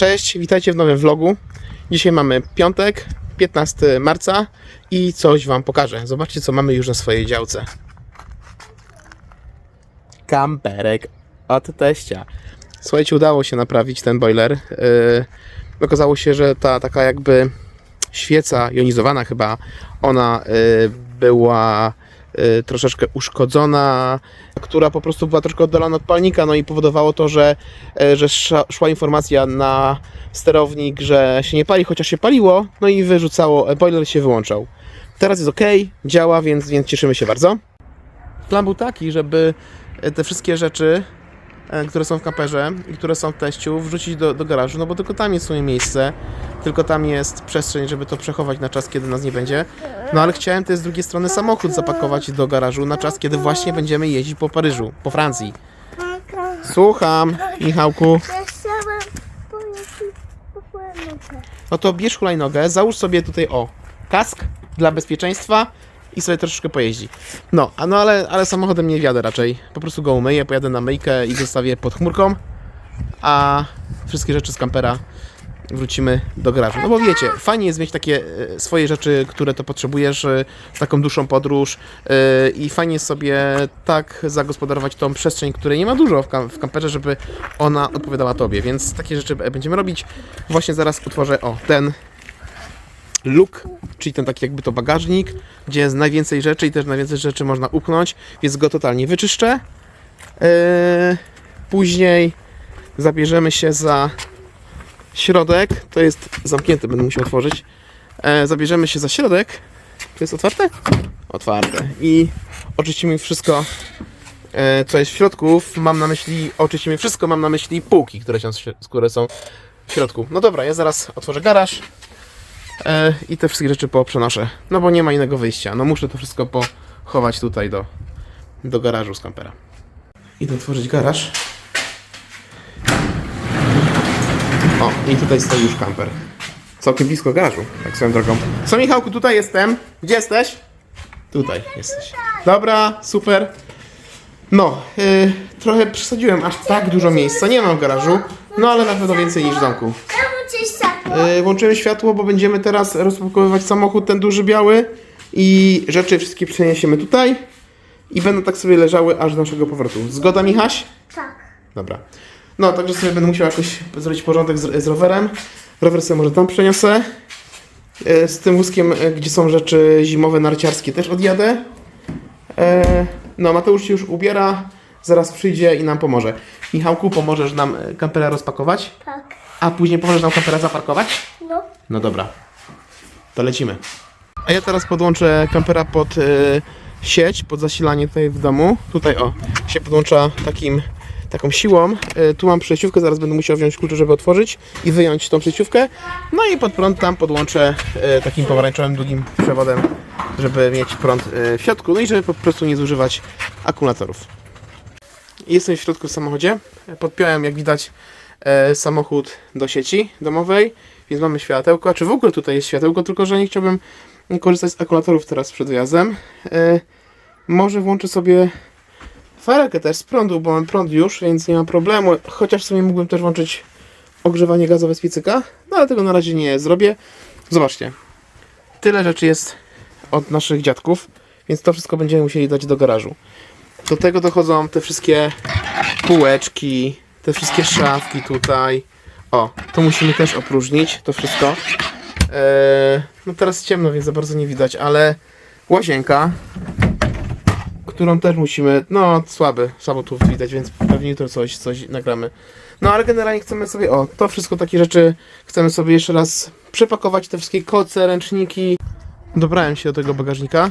Cześć, witajcie w nowym vlogu. Dzisiaj mamy piątek, 15 marca i coś Wam pokażę. Zobaczcie, co mamy już na swojej działce. Kamperek od teścia. Słuchajcie, udało się naprawić ten boiler. Yy, okazało się, że ta taka jakby świeca jonizowana chyba, ona yy, była troszeczkę uszkodzona, która po prostu była troszkę oddalona od palnika, no i powodowało to, że, e, że szła informacja na sterownik, że się nie pali, chociaż się paliło, no i wyrzucało, e, boiler się wyłączał. Teraz jest ok, działa, więc, więc cieszymy się bardzo. Plan był taki, żeby te wszystkie rzeczy, które są w kamperze i które są w teściu, wrzucić do, do garażu, no bo tylko tam jest w sumie miejsce, tylko tam jest przestrzeń, żeby to przechować na czas, kiedy nas nie będzie. No ale chciałem też z drugiej strony samochód zapakować do garażu na czas, kiedy właśnie będziemy jeździć po Paryżu, po Francji. Słucham, Michałku. No to bierz hulajnogę, załóż sobie tutaj o kask dla bezpieczeństwa i sobie troszeczkę pojeździ. No, a no ale, ale samochodem nie wjadę raczej. Po prostu go umyję, pojadę na myjkę i zostawię pod chmurką, a wszystkie rzeczy z kampera wrócimy do garażu. No bo wiecie, fajnie jest mieć takie e, swoje rzeczy, które to potrzebujesz, e, taką dłuższą podróż e, i fajnie sobie tak zagospodarować tą przestrzeń, której nie ma dużo w, w kamperze, żeby ona odpowiadała tobie, więc takie rzeczy będziemy robić. Właśnie zaraz utworzę, o, ten luk, czyli ten taki jakby to bagażnik, gdzie jest najwięcej rzeczy i też najwięcej rzeczy można upchnąć, więc go totalnie wyczyszczę. E, później zabierzemy się za środek, to jest zamknięte, będę musiał otworzyć. E, zabierzemy się za środek. To jest otwarte? Otwarte. I oczyścimy wszystko, e, co jest w środku. Mam na myśli, oczyścimy wszystko, mam na myśli półki, które, się, które są w środku. No dobra, ja zaraz otworzę garaż e, i te wszystkie rzeczy poprzenoszę. No bo nie ma innego wyjścia. No muszę to wszystko pochować tutaj do, do garażu z kampera. Idę otworzyć garaż. O, i tutaj stoi już kamper. Całkiem blisko garażu, tak swoją drogą. Co Michałku, tutaj jestem. Gdzie jesteś? Tutaj jesteś. Dobra, super. No, yy, trochę przesadziłem, aż tak dużo miejsca nie mam w garażu, no ale na pewno więcej niż w domku. Yy, włączyłem światło, bo będziemy teraz rozpakowywać samochód, ten duży biały i rzeczy wszystkie przeniesiemy tutaj i będą tak sobie leżały aż do naszego powrotu. Zgoda Michaś? Tak. Dobra. No, także sobie będę musiał jakoś zrobić porządek z, z rowerem. Rower sobie może tam przeniosę. E, Z tym wózkiem, e, gdzie są rzeczy zimowe, narciarskie, też odjadę. No, Mateusz się już ubiera. Zaraz przyjdzie i nam pomoże. Michałku, pomożesz nam kampera rozpakować, Tak. A później pomożesz nam kampera zaparkować? No. No dobra. To lecimy. A ja teraz podłączę kampera pod e, sieć, pod zasilanie tutaj w domu. Tutaj o, się podłącza takim, taką siłą. E, tu mam przejściówkę, zaraz będę musiał wziąć klucze, żeby otworzyć i wyjąć tą przejściówkę. No i pod prąd tam podłączę e, takim pomarańczowym, długim przewodem, żeby mieć prąd e, w środku, no i żeby po prostu nie zużywać akumulatorów. Jestem w środku w samochodzie. Podpiąłem, jak widać, e, samochód do sieci domowej, więc mamy światełko. Czy w ogóle tutaj jest światełko, tylko że nie chciałbym korzystać z akumulatorów teraz przed wyjazdem. E, może włączę sobie farelkę też z prądu, bo mam prąd już, więc nie ma problemu. Chociaż sobie mógłbym też włączyć ogrzewanie gazowe z piecyka, no ale tego na razie nie zrobię. Zobaczcie, tyle rzeczy jest od naszych dziadków, więc to wszystko będziemy musieli dać do garażu. Do tego dochodzą te wszystkie półeczki, te wszystkie szafki tutaj. O, to musimy też opróżnić, to wszystko. Eee, no teraz ciemno, więc za bardzo nie widać, ale łazienka, którą też musimy, no słaby, słabo tu widać, więc pewnie jutro coś, coś nagramy. No ale generalnie chcemy sobie, o, to wszystko takie rzeczy chcemy sobie jeszcze raz przepakować, te wszystkie koce, ręczniki. Dobrałem się do tego bagażnika.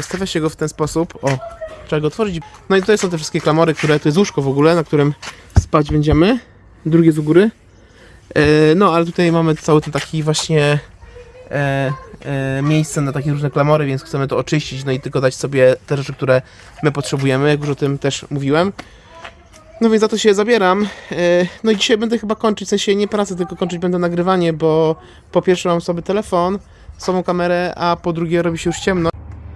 Stawia się go w ten sposób, o, trzeba go otworzyć. No i tutaj są te wszystkie klamory, które, to jest łóżko w ogóle, na którym spać będziemy. Drugie z góry. E, no, ale tutaj mamy cały ten taki właśnie e, e, miejsce na takie różne klamory, więc chcemy to oczyścić, no i tylko dać sobie te rzeczy, które my potrzebujemy, jak już o tym też mówiłem. No więc za to się zabieram. E, No i dzisiaj będę chyba kończyć, w sensie nie pracę, tylko kończyć będę nagrywanie, bo po pierwsze mam sobie telefon, samą kamerę, a po drugie robi się już ciemno.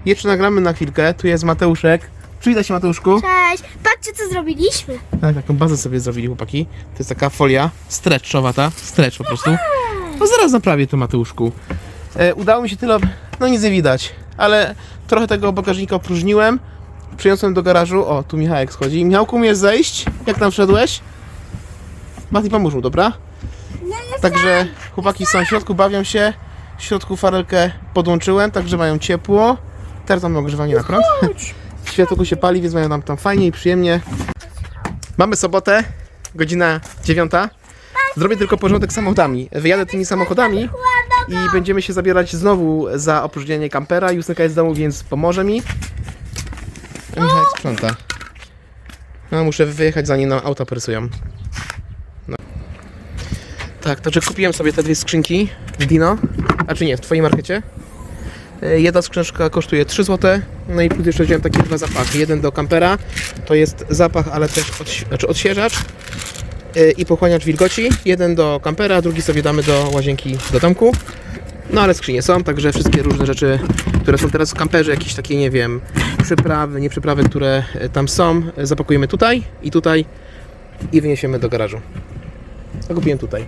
Jeszcze nagramy na chwilkę, tu jest Mateuszek. Przywitaj się Mateuszku. Cześć. Patrzcie co zrobiliśmy. Tak, taką bazę sobie zrobili chłopaki. To jest taka folia stretchowata, stretch po prostu. No zaraz naprawię to Mateuszku. E, udało mi się tyle, no nic nie widać, ale trochę tego bagażnika opróżniłem. Przyniosłem do garażu, o tu Michałek schodzi. Michałku, umiesz zejść? Jak tam wszedłeś? Mati, pomóż mu, dobra? Także chłopaki są w środku, bawią się. W środku farelkę podłączyłem, także mają ciepło. Teraz mamy ogrzewanie na prąd. Światło się pali, więc mają nam tam fajnie i przyjemnie. Mamy sobotę, godzina dziewiąta. Zrobię tylko porządek z samochodami. Wyjadę tymi samochodami i będziemy się zabierać znowu za opróżnienie kampera. Justynka jest w domu, więc pomoże mi. Michał sprząta. No, muszę wyjechać zanim nam auta prysują. No. Tak, także kupiłem sobie te dwie skrzynki w Dino. A czy nie, w twojej markecie. E, Jedna skrzynka kosztuje 3 zł. No i później jeszcze wziąłem takie dwa zapachy. Jeden do kampera, to jest zapach, ale też odś- znaczy odświeżacz e, i pochłaniacz wilgoci. Jeden do kampera, drugi sobie damy do łazienki do domku. No ale skrzynie są, także wszystkie różne rzeczy, które są teraz w kamperze, jakieś takie, nie wiem, przyprawy, nie przyprawy, które e, tam są, zapakujemy tutaj i tutaj i wyniesiemy do garażu. A kupiłem tutaj.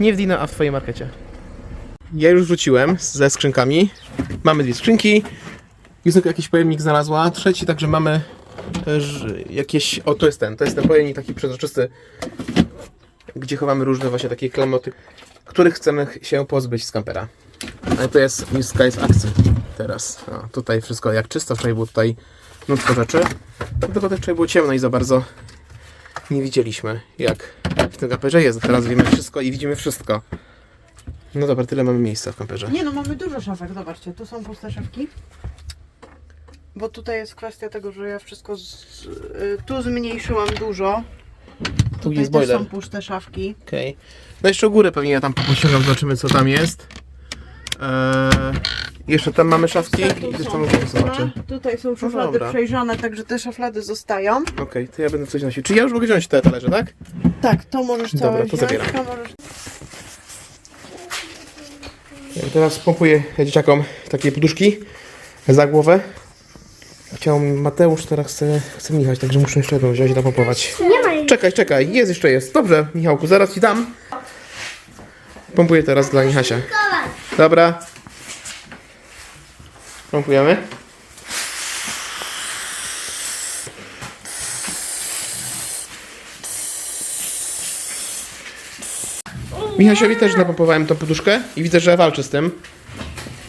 Nie w Dino, a w Twojej markecie. Ja już wróciłem ze skrzynkami. Mamy dwie skrzynki. Justynka jakiś pojemnik znalazła. Trzeci, także mamy jakieś... O, to jest ten. To jest ten pojemnik taki przezroczysty, gdzie chowamy różne właśnie takie klamoty, których chcemy się pozbyć z kampera. Ale to jest Justka jest akcji teraz. O, tutaj wszystko jak czysto. Wczoraj było tutaj mnóstwo rzeczy. Tylko też wczoraj było ciemno i za bardzo nie widzieliśmy jak w tym kamperze jest. Teraz wiemy wszystko i widzimy wszystko. No dobra, tyle mamy miejsca w kamperze. Nie no, mamy dużo szafek, zobaczcie, tu są puste szafki. Bo tutaj jest kwestia tego, że ja wszystko z, y, tu zmniejszyłam dużo. Tu Tutaj jest też boiler. są puste szafki. Okej. No jeszcze u góry pewnie ja tam pościągam, zobaczymy co tam jest. Eee, jeszcze tam mamy szafki i też tam zobaczę. Tutaj są szuflady dobra. przejrzane, także te szuflady zostają. Okej, to ja będę coś nosił. Czy ja już mogę wziąć te talerze, tak? Tak, to możesz Dobra, całe to wziąć, zabieram. to możesz... Teraz pompuję dzieciakom takie poduszki za głowę. Chciał Mateusz, teraz chce, chce Michać, także muszę jeszcze jedną wziąć i napompować. Nie ma jej. Czekaj, czekaj, jest jeszcze jest. Dobrze, Michałku, zaraz ci dam. Pompuję teraz dla Michasia. Dobra. Pompujemy. Michasiowi też napompowałem tą poduszkę i widzę, że walczy z tym.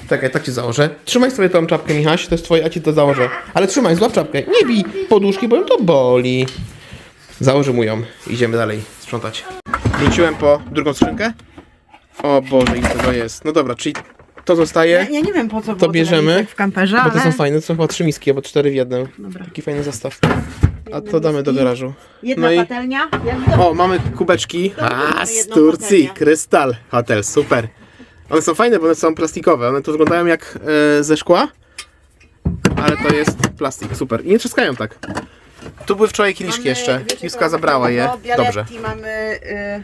Czekaj, tak ci założę. Trzymaj sobie tą czapkę, Michaś, to jest twoje, a ci to założę. Ale trzymaj, złap czapkę. Nie bij poduszki, bo ją to boli. Założę mu ją. Idziemy dalej sprzątać. Wróciłem po drugą skrzynkę. O Boże, ile tego jest. No dobra, czyli to Ja, zostaje. ja nie wiem po co było bierzemy, tyle w kamperze, Bo ale... te są fajne, to są chyba trzy miski, albo cztery w jednym. Dobra. Taki fajny zestaw. A to damy do garażu. Jedna No i- patelnia. Jak O, mamy kubeczki. A, z jedną Turcji. patelnię. Krystal Hotel, super. One są fajne, bo one są plastikowe. One to wyglądają jak e, ze szkła, ale to jest plastik, super. I nie trzaskają tak. Tu były wczoraj kieliszki jeszcze. co zabrała je. Bialetti Dobrze. mamy y,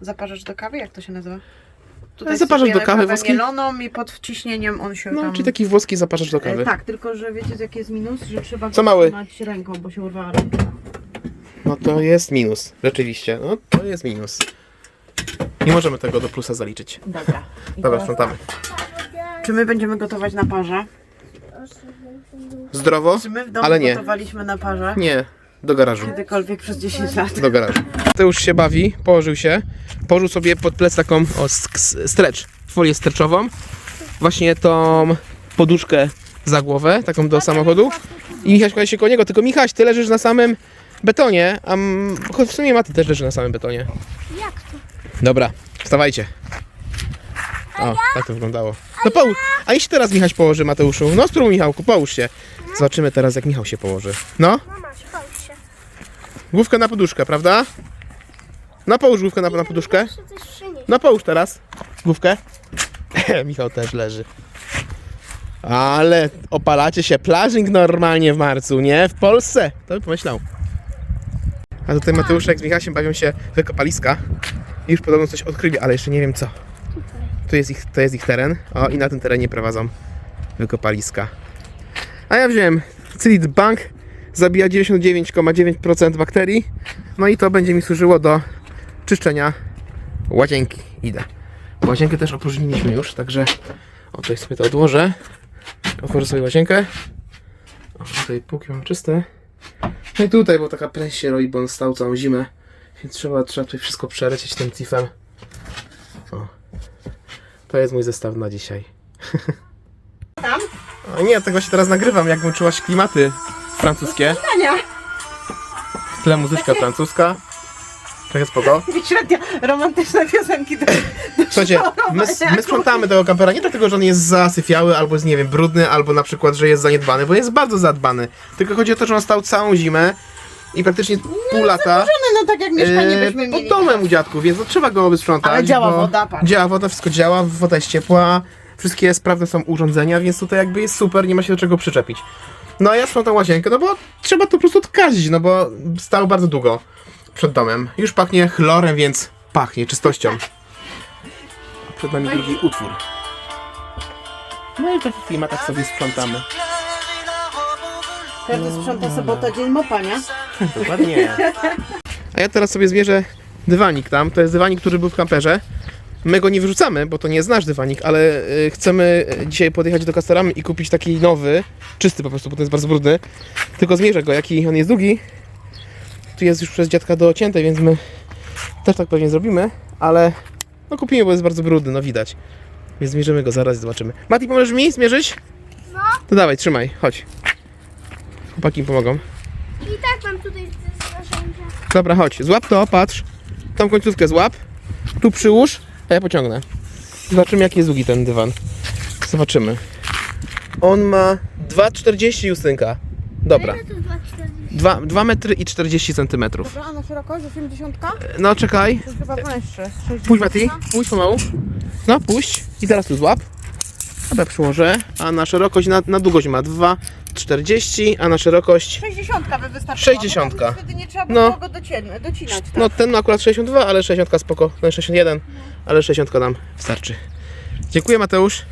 zaparzacz do kawy, jak to się nazywa? Zaparzacz do sypiemy kawy włoski? mieloną i pod wciśnieniem on się No, tam... czyli taki włoski zaparzacz do kawy. E, tak, tylko że wiecie jaki jest minus? Że trzeba Co go mały? trzymać ręką, bo się urwała ręka. No to jest minus, rzeczywiście. No to jest minus. Nie możemy tego do plusa zaliczyć. Dobra. I Dobra, teraz- sprzątamy. Czy my będziemy gotować na parze? Zdrowo? Czy my w domu Ale nie. gotowaliśmy na parze? Nie, do garażu. Kiedykolwiek przez 10 lat. do garażu. To już się bawi, położył się, położył sobie pod plec taką o, stretch, folię stretchową, właśnie tą poduszkę za głowę, taką do samochodu i Michaś kładzie się koło niego, tylko Michaś, ty leżysz na samym betonie, a m- choć w sumie Maty też leży na samym betonie. Jak to? Dobra, wstawajcie. O, tak to wyglądało. No połóż, a jeśli teraz Michaś położy Mateuszu? No spróbuj Michałku, połóż się. Zobaczymy teraz jak Michał się położy. No, Mama, się. Główkę na poduszkę, prawda? No połóż główkę na, na poduszkę. No połóż teraz główkę. Michał też leży. Ale opalacie się plażing normalnie w marcu, nie? W Polsce. To by pomyślał. A tutaj Mateuszek z Michałem bawią się wykopaliska. I już podobno coś odkryli, ale jeszcze nie wiem co. Tu jest ich, to jest ich teren. O, i na tym terenie prowadzą wykopaliska. A ja wziąłem Cylit Bank zabija 99,9% bakterii. No i to będzie mi służyło do czyszczenia łazienki. Idę. Łazienkę też opróżniliśmy już, także o, tutaj sobie to odłożę. Otworzę sobie łazienkę. O, tutaj póki mam czyste. No i tutaj, bo taka pleś się roi, bo on stał całą zimę. Więc trzeba, trzeba tutaj wszystko przelecieć tym tifem. O. To jest mój zestaw na dzisiaj. Tam? O nie, tego się teraz nagrywam, jak włączyłaś klimaty francuskie. Ania! W tle muzyczka francuska. Trochę spoko. Średnia romantyczne piosenki do, do Słuchajcie, my, my sprzątamy tego kampera nie dlatego, że on jest zasyfiały, albo jest, nie wiem, brudny, albo na przykład, że jest zaniedbany, bo jest bardzo zadbany. Tylko chodzi o to, że on stał całą zimę i praktycznie pół lata No tak jak mieszkanie e, byśmy pod mieli. domem u dziadków, więc no, trzeba go wysprzątać. Ale działa bo woda, patrz. Działa woda, wszystko działa, woda jest ciepła, wszystkie sprawne są urządzenia, więc tutaj jakby jest super, nie ma się do czego przyczepić. No a ja sprzątam łazienkę, no bo trzeba to po prostu odkazić, no bo stał bardzo długo przed domem. Już pachnie chlorem, więc pachnie czystością. A Przed nami drugi utwór. No i w takich klimatach sobie sprzątamy. Każdy sprząta sobota, dzień mopa, nie? Dokładnie. A ja teraz sobie zmierzę dywanik tam. To jest dywanik, który był w kamperze. My go nie wyrzucamy, bo to nie jest nasz dywanik, ale y, chcemy y, dzisiaj podjechać do Castoramy i kupić taki nowy, czysty po prostu, bo to jest bardzo brudny. Tylko zmierzę go, jaki on jest długi. Tu jest już przez dziadka docięty, więc my też tak pewnie zrobimy, ale no kupimy, bo jest bardzo brudny, no widać. Więc zmierzymy go zaraz i zobaczymy. Mati, pomożesz mi zmierzyć? No. To dawaj, trzymaj, chodź. Chłopaki mi pomogą. I tak mam tutaj narzędzia. Dobra, chodź, złap to, patrz. Tą końcówkę złap. Tu przyłóż, a ja pociągnę. Zobaczymy, jaki jest długi ten dywan. Zobaczymy. On ma 2,40 Justynka. Dobra. Ile to 2,40? 2, 2 metry i 40 centymetrów. Dobra, a na szerokość 80? No czekaj. To jest chyba węższe. Puść Mati, puść pomału. No puść. I teraz tu złap. Dobra, przyłożę. A na szerokość, na, na długość ma 2,40, a na szerokość... 60 by wystarczyła. 60. bo Wtedy nie trzeba No. było go docien- docinać. Tak? No ten ma akurat 62, ale 60 spoko. Ten 61, ale 60 nam wystarczy. Dziękuję Mateusz.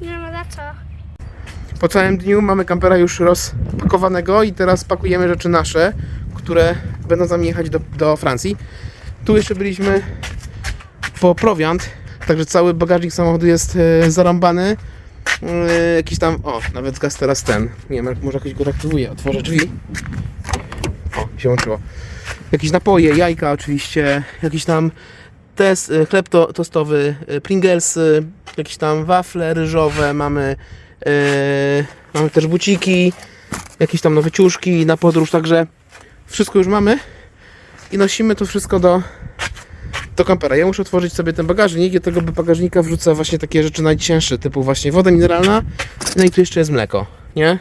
Nie ma za co. Po całym dniu mamy kampera już rozpakowanego i teraz pakujemy rzeczy nasze, które będą z nami jechać do, do Francji. Tu jeszcze byliśmy po prowiant, także cały bagażnik samochodu jest e, zarąbany. E, jakiś tam, o, nawet gaz teraz ten. Nie wiem, może jakoś go aktywuje. Otworzę drzwi. O, się łączyło. Jakieś napoje, jajka oczywiście, jakiś tam test, e, chleb to, tostowy, Pringlesy, jakieś tam wafle ryżowe, mamy mamy też buciki, jakieś tam nowe ciuszki na podróż, także wszystko już mamy i nosimy to wszystko do, do kampera. Ja muszę otworzyć sobie ten bagażnik i do tego bagażnika wrzucę właśnie takie rzeczy najcięższe, typu właśnie woda mineralna, no i tu jeszcze jest mleko, nie?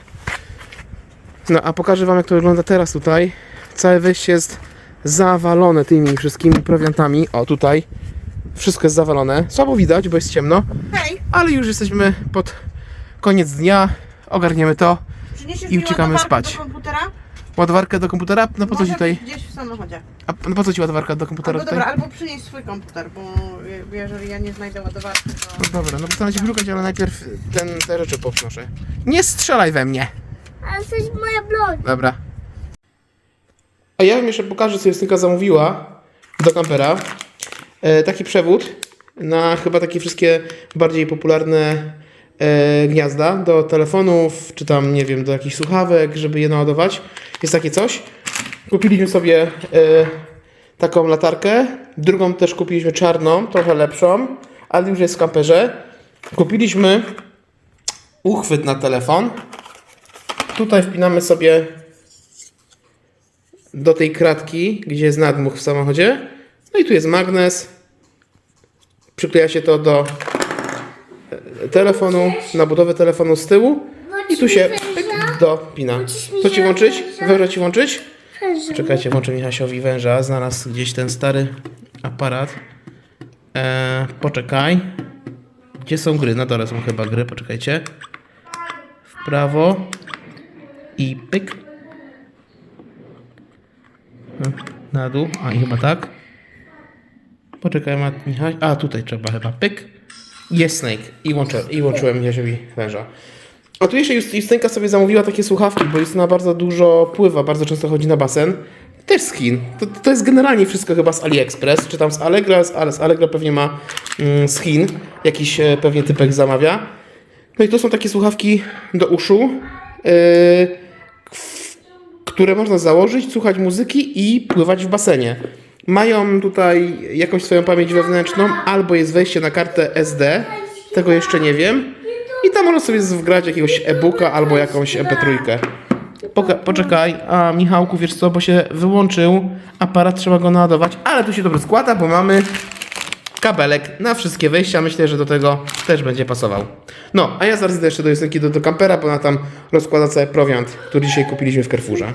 No a pokażę Wam jak to wygląda teraz tutaj. Całe wejście jest zawalone tymi wszystkimi prowiantami. O, tutaj wszystko jest zawalone. Słabo widać, bo jest ciemno Hej, ale już jesteśmy pod koniec dnia, ogarniemy to. przyniesiesz I mi uciekamy ładowarkę spać. do komputera? Ładowarkę do komputera? No po co ci Może tutaj? gdzieś w samochodzie. A no po co ci ładowarka do komputera Albo tutaj? dobra, albo przynieś swój komputer, bo je- jeżeli ja nie znajdę ładowarki, to... No dobra, no postaram się szukać, ale najpierw ten, te rzeczy poprznoszę. Nie strzelaj we mnie! Ale to jest moja broń. Dobra. A ja wam jeszcze pokażę, co Justynka zamówiła do kampera. E, taki przewód na chyba takie wszystkie bardziej popularne e, gniazda do telefonów, czy tam, nie wiem, do jakichś słuchawek, żeby je naładować. Jest takie coś. Kupiliśmy sobie e, taką latarkę. Drugą też kupiliśmy czarną, trochę lepszą, ale już jest w kamperze. Kupiliśmy uchwyt na telefon. Tutaj wpinamy sobie do tej kratki, gdzie jest nadmuch w samochodzie. No i tu jest magnes. Przykleja się to do e, telefonu, na budowę telefonu z tyłu. I tu się pyk, dopina. Co ci włączyć? Węża ci włączyć? Czekajcie, włączę Michasiowi węża. Znalazł gdzieś ten stary aparat. Eee, poczekaj. Gdzie są gry? Na dole są chyba gry, poczekajcie. W prawo. I pyk. Na dół. A i chyba tak. Poczekaj, ma Michał. A tutaj trzeba chyba pyk. Jest Snake. I, łączę, i łączyłem Michasiowi węża. A tu jeszcze Just- Justynka sobie zamówiła takie słuchawki, bo Justyna bardzo dużo pływa, bardzo często chodzi na basen. Też z Chin. To, to jest generalnie wszystko chyba z AliExpress, czy tam z Allegra, z, ale z Allegra pewnie ma mm, z Chin. Jakiś e, pewnie typek zamawia. No i to są takie słuchawki do uszu, yy, które można założyć, słuchać muzyki i pływać w basenie. Mają tutaj jakąś swoją pamięć wewnętrzną, albo jest wejście na kartę SD, tego jeszcze nie wiem. I tam można sobie wgrać jakiegoś e-booka albo jakąś MP3. Poka- poczekaj, a Michałku, wiesz co, bo się wyłączył aparat, trzeba go naładować, ale tu się dobrze składa, bo mamy kabelek na wszystkie wejścia. Myślę, że do tego też będzie pasował. No, a ja zaraz idę jeszcze do Justynki do, do kampera, bo ona tam rozkłada cały prowiant, który dzisiaj kupiliśmy w Carrefourze.